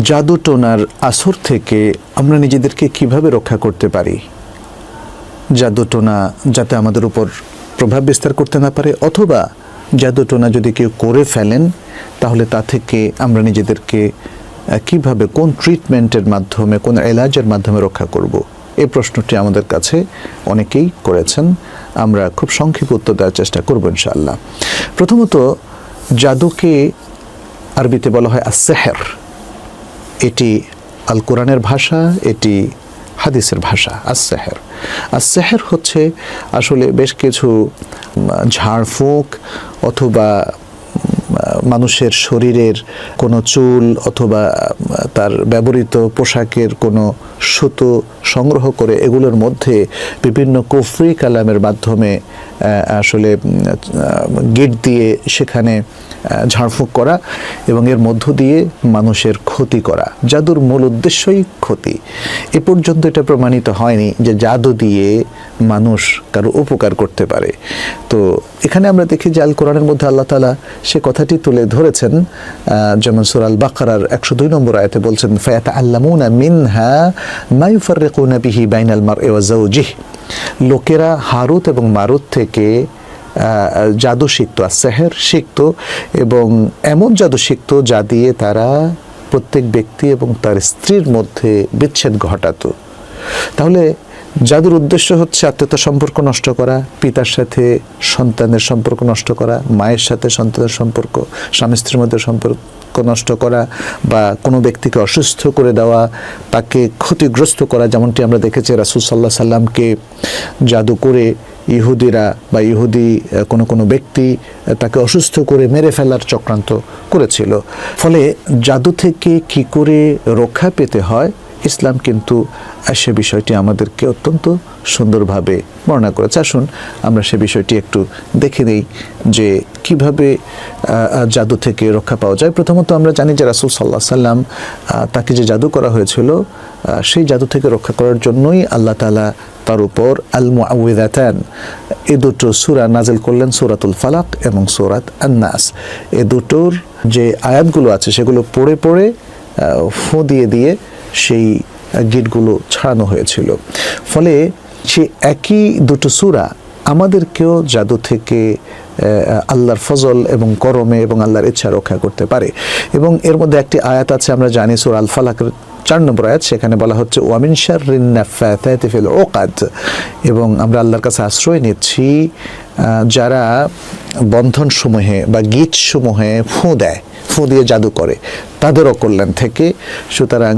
জাদুটোনার আসর থেকে আমরা নিজেদেরকে কীভাবে রক্ষা করতে পারি? জাদুটোনা যাতে আমাদের উপর প্রভাব বিস্তার করতে না পারে, অথবা জাদুটোনা যদি কেউ করে ফেলেন, তাহলে তা থেকে আমরা নিজেদেরকে কীভাবে, কোন ট্রিটমেন্টের মাধ্যমে, কোন এলাজের মাধ্যমে রক্ষা করব? এই প্রশ্নটি আমাদের কাছে অনেকেই করেছেন। আমরা খুব সংক্ষিপ্ত উত্তর দেওয়ার চেষ্টা করব ইনশাআল্লাহ। প্রথমত, জাদুকে আরবিতে বলা হয় আসেহের এটি আল কোরআনের ভাষা, এটি হাদিসের ভাষা আসেহের আসেহের হচ্ছে আসলে বেশ কিছু ঝাড়ফুঁক অথবা মানুষের শরীরের কোনো চুল অথবা তার ব্যবহৃত পোশাকের কোনো সুতো সংগ্রহ করে এগুলোর মধ্যে বিভিন্ন কুফরি কালামের মাধ্যমে আসলে গিট দিয়ে সেখানে ঝাড়ফুঁক করা এবং এর মধ্য দিয়ে মানুষের ক্ষতি করা। জাদুর মূল উদ্দেশ্যই ক্ষতি। এ পর্যন্ত এটা প্রমাণিত হয়নি যে জাদু দিয়ে মানুষ কারও উপকার করতে পারে। তো এখানে আমরা দেখি যে আল কোরআনের মধ্যে আল্লাহ তালা সে কথাটি তুলে ধরেছেন যেমন সুরাল বাকারার একশো দুই নম্বর আয়তে বলছেন ফায়াত আল্লামুনা মিনহা মাইফারিকুনা বিহি বাইনাল মার এওয়াজাউজিহ লোকেরা হারুত এবং মারুত থেকে জাদু শিখতো, আর সেহের শিখতো, এবং এমন জাদু শিখতো যা দিয়ে তারা প্রত্যেক ব্যক্তি এবং তার স্ত্রীর মধ্যে বিচ্ছেদ ঘটাতো। তাহলে জাদুর উদ্দেশ্য হচ্ছে আত্মীয়তা সম্পর্ক নষ্ট করা, পিতার সাথে সন্তানের সম্পর্ক নষ্ট করা, মায়ের সাথে সন্তানের সম্পর্ক স্বামী স্ত্রীর মধ্যে সম্পর্ক নষ্ট করা বা কোনো ব্যক্তিকে অসুস্থ করে দেওয়া, তাকে ক্ষতিগ্রস্ত করা, যেমনটি আমরা দেখেছি রাসুল সাল্লাহ সাল্লামকে জাদু করে ইহুদিরা বা ইহুদি কোনো কোনো ব্যক্তি তাকে অসুস্থ করে মেরে ফেলার চক্রান্ত করেছিল। ফলে জাদু থেকে কি করে রক্ষা পেতে হয়? ইসলাম কিন্তু সে বিষয়টি আমাদেরকে অত্যন্ত সুন্দরভাবে বর্ণনা করেছে। আসুন, আমরা সে বিষয়টি একটু দেখে নেই যে কীভাবে জাদু থেকে রক্ষা পাওয়া যায়। প্রথমত আমরা জানি যে রাসুল সাল্লাহ সাল্লাম তাকে যে জাদু করা হয়েছিল সেই জাদু থেকে রক্ষা করার জন্যই আল্লাহ তালা তার উপর আল মুআউযিদাতান এ দুটো সুরা নাজিল করলেন, সূরাতুল ফালাক এবং সূরাত আন-নাস। এ দুটোর যে আয়াতগুলো আছে, সেগুলো পড়ে পড়ে ফু দিয়ে দিয়ে সেই গিটগুলো ছাড়ানো হয়েছিল। ফলে সে একই দুটো সূরা আমাদেরকেও জাদু থেকে আল্লাহর ফজল এবং করমে এবং আল্লাহর ইচ্ছা রক্ষা করতে পারে। এবং এর মধ্যে একটি আয়াত আছে, আমরা জানি সুর আল ফালাকের চার নম্বর আয়াত, সেখানে বলা হচ্ছে, ওয়ামিন ফিল এবং আমরা আল্লাহর কাছে আশ্রয় নিচ্ছি যারা বন্ধন সমূহে বা গীত সমূহে ফু দেয়, ফু দিয়ে জাদু করে, তাদেরও কল্যাণ থেকে। সুতরাং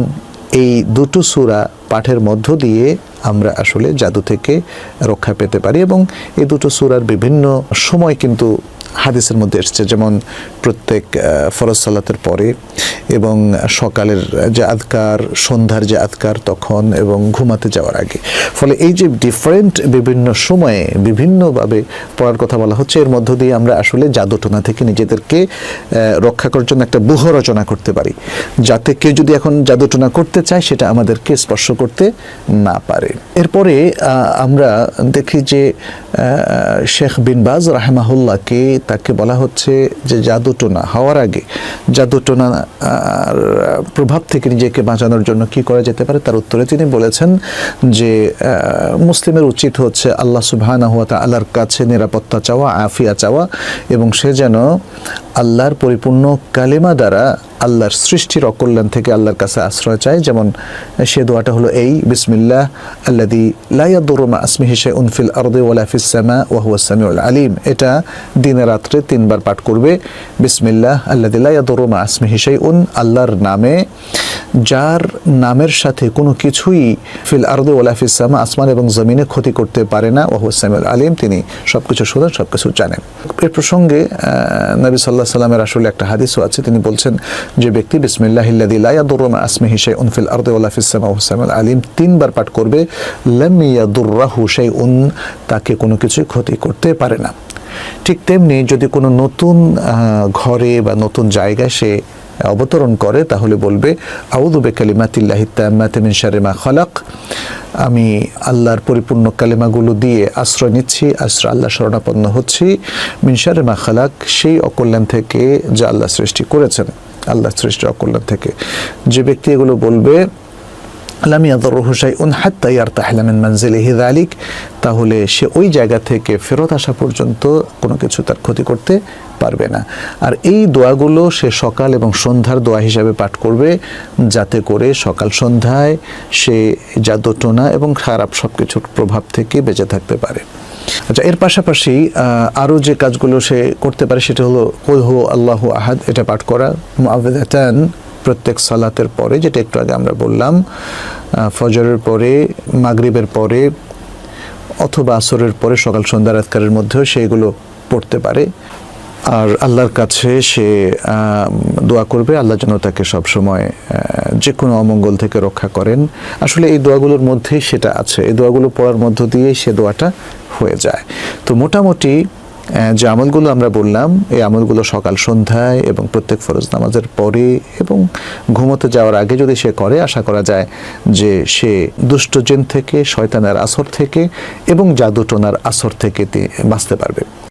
এই দুটো সুরা পাঠের মধ্য দিয়ে আমরা আসলে জাদু থেকে রক্ষা পেতে পারি এবং এই দুটো সুরার বিভিন্ন সময় কিন্তু হাদিসের মধ্যে এসছে, যেমন প্রত্যেক ফরজ সালাতের পরে এবং সকালের যে আদকার, সন্ধ্যার যে আদকার তখন এবং ঘুমাতে যাওয়ার আগে। ফলে এই যে ডিফারেন্ট বিভিন্ন সময়ে বিভিন্নভাবে পড়ার কথা বলা হচ্ছে, এর মধ্য দিয়ে আমরা আসলে জাদুটোনা থেকে নিজেদেরকে রক্ষা করার জন্য একটা বুহ রচনা করতে পারি। যাতে কেউ যদি এখন জাদুটোনা করতে চায়, সেটা আমাদেরকে স্পর্শ করতে না পারে। এরপরে আমরা দেখি যে শেখ বিন বাজ রাহেমাহুল্লাহকে তাকে বলা হচ্ছে যে জাদুটোনা হওয়ার আগে জাদুটোনা প্রভাব থেকে নিজেকে বাঁচানোর জন্য কি করা যেতে পারে তার উত্তরে তিনি বলেছেন যে মুসলিমের উচিত হচ্ছে আল্লাহ সুবহানাহু ওয়া তাআলার কাছে নিরাপত্তা চাওয়া, আফিয়া চাওয়া এবং সে যেন আল্লাহর পরিপূর্ণ কালেমা দ্বারা আল্লাহর সৃষ্টির অকল্যাণ থেকে আল্লাহর কাছে আশ্রয় চায়। যেমন, সে দোয়াটা হলো এই, বিসমিল্লাহ আল্লাদি লাইয়াদুরমা আসমি হিসে উনফিল আরদে ওয়ালা ফিস সামা ওয়া হুয়া সামিউল আলিম। এটা দিনে রাত্রে তিনবার পাঠ করবে। বিসমিল্লাহ আল্লাদি লাইয়াদুরমা আসমি হিসে উন আল্লাহর নামে যার নামের সাথে কোনো কিছুই ফিল আরদি ওয়ালা ফিস সামা, আসমান এবং জমিনে ক্ষতি করতে পারে না ওয়া হুয়া সামিউল আলিম, তিনি সবকিছু শুনেন সবকিছু জানেন। এর প্রসঙ্গে নবী সাল্লাহ সাল্লামের আসলে একটা হাদিসও আছে, তিনি বলছেন যে ব্যক্তি, বিসমিল্লাহ লাইয়াদুরমা আসমিহি শাইউন ফিল আরদি ওয়ালা ফিস সামা ওয়া হুয়া সামিউল আলিম, তিনবার পাঠ করবে, লাম সেই উন তাকে কোনো কিছু ক্ষতি করতে পারে না। ঠিক তেমনি যদি কোনো নতুন ঘরে বা নতুন জায়গায় সে অবতরণ করে, তাহলে বলবে আউদুবে বিকালিমাতিল্লাহি তাম্মাতি শারেমা খালাক। আমি আল্লাহর পরিপূর্ণ কালিমাগুলো দিয়ে আশ্রয় নিচ্ছি, আশ্রয় আল্লাহ শরণাপন্ন হচ্ছি। মিন শাররি মা খালাক, সেই অকল্যাণ থেকে যা আল্লাহ সৃষ্টি করেছেন, আল্লাহ সৃষ্টি অকল্যাণ থেকে। যে ব্যক্তি এগুলো বলবে লাম ইয়াদুরুহু শাইউন হাত্তা ইয়ারতাহিলা মিন মানজিলিহি যালিক। তাহলে সে ওই জায়গা থেকে ফেরত আসা পর্যন্ত কোনো কিছু তার ক্ষতি করতে পারবে না। আর এই দোয়াগুলো সে সকাল এবং সন্ধ্যার দোয়া হিসাবে পাঠ করবে, যাতে করে সকাল সন্ধ্যায় সে জাদুটোনা এবং খারাপ সব কিছুর প্রভাব থেকে বেঁচে থাকতে পারে। আচ্ছা এর পাশাপাশি আরও যে কাজগুলো সে করতে পারে সেটা হলো, কুল হু আল্লাহ আহাদ এটা পাঠ করা। প্রত্যেক সালাতের পরে, যেটা একটু আগে আমরা বললাম ফজরের পরে, মাগরিবের পরে, অথবা আসরের পরে, সকাল সন্ধ্যা রাতকারের মধ্যেও সেগুলো পড়তে পারে। আর আল্লাহর কাছে সে দোয়া করবে, আল্লাহ যেন তাকে সবসময় যে কোনো অমঙ্গল থেকে রক্ষা করেন। আসলে এই দোয়াগুলোর মধ্যেই সেটা আছে। এই দোয়াগুলো পড়ার মধ্য দিয়েই সে দোয়াটা হয়ে যায়। তো মোটামুটি যে আমলগুলো আমরা বললাম, এই আমলগুলো সকাল সন্ধ্যায় এবং প্রত্যেক ফরজ নামাজের পরে এবং ঘুমোতে যাওয়ার আগে যদি সে করে, আশা করা যায় যে সে দুষ্টজেন থেকে, শয়তানের আসর থেকে এবং জাদুটনার আসর থেকে বাঁচতে পারবে।